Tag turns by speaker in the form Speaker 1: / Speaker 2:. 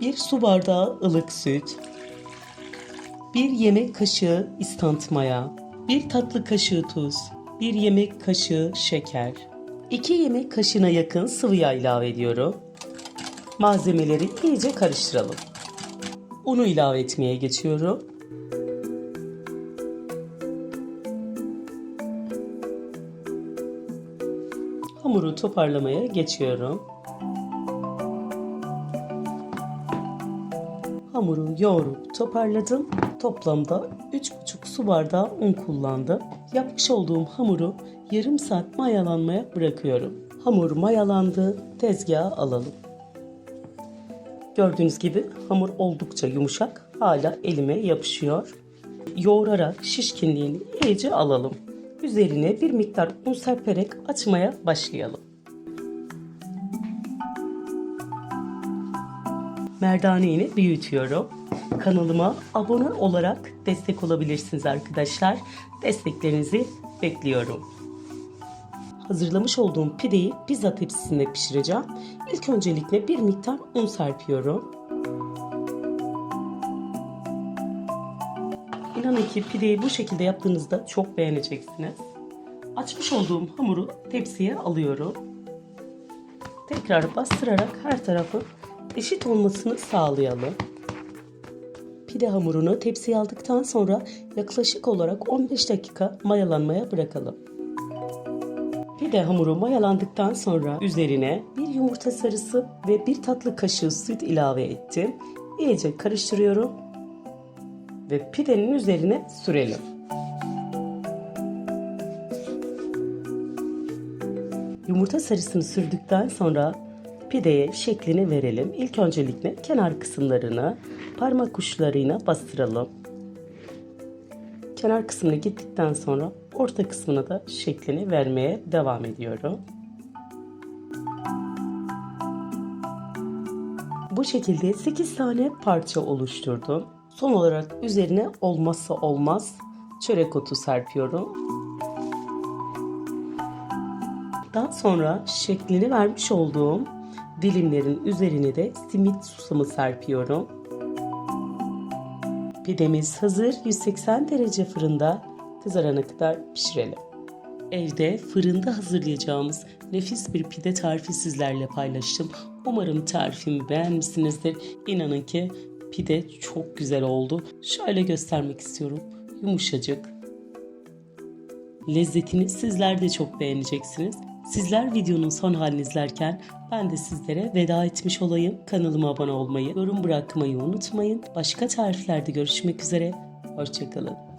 Speaker 1: 1 su bardağı ılık süt, 1 yemek kaşığı instant maya, 1 tatlı kaşığı tuz, 1 yemek kaşığı şeker, 2 yemek kaşığına yakın sıvı yağ ilave ediyorum. Malzemeleri iyice karıştıralım. Unu ilave etmeye geçiyorum. Hamuru toparlamaya geçiyorum. Hamuru yoğurup toparladım. Toplamda 3,5 su bardağı un kullandım. Yapmış olduğum hamuru yarım saat mayalanmaya bırakıyorum. Hamur mayalandı. Tezgaha alalım. Gördüğünüz gibi hamur oldukça yumuşak. Hala elime yapışıyor. Yoğurarak şişkinliğini iyice alalım. Üzerine bir miktar un serperek açmaya başlayalım. Merdaneğini büyütüyorum. Kanalıma abone olarak destek olabilirsiniz arkadaşlar. Desteklerinizi bekliyorum. Hazırlamış olduğum pideyi pizza tepsisinde pişireceğim. İlk öncelikle bir miktar un serpiyorum. İnanın ki pideyi bu şekilde yaptığınızda çok beğeneceksiniz. Açmış olduğum hamuru tepsiye alıyorum. Tekrar bastırarak her tarafı eşit olmasını sağlayalım. Pide hamurunu tepsiye aldıktan sonra yaklaşık olarak 15 dakika mayalanmaya bırakalım. Pide hamuru mayalandıktan sonra üzerine bir yumurta sarısı ve bir tatlı kaşığı süt ilave ettim. İyice karıştırıyorum ve pidenin üzerine sürelim. Yumurta sarısını sürdükten sonra pideye şeklini verelim. İlk öncelikle kenar kısımlarını parmak uçlarıyla bastıralım. Kenar kısmına gittikten sonra orta kısmına da şeklini vermeye devam ediyorum. Bu şekilde 8 tane parça oluşturdum. Son olarak üzerine olmazsa olmaz çörek otu serpiyorum. Daha sonra şeklini vermiş olduğum dilimlerin üzerine de simit susamı serpiyorum. Pidemiz hazır 180 derece fırında kızarana kadar pişirelim. Evde fırında hazırlayacağımız nefis bir pide tarifi sizlerle paylaştım. Umarım tarifimi beğenmişsinizdir. İnanın ki pide çok güzel oldu. Şöyle göstermek istiyorum. Yumuşacık. Lezzetini sizler de çok beğeneceksiniz. Sizler videonun son halini izlerken ben de sizlere veda etmiş olayım. Kanalıma abone olmayı, yorum bırakmayı unutmayın. Başka tariflerde görüşmek üzere. Hoşçakalın.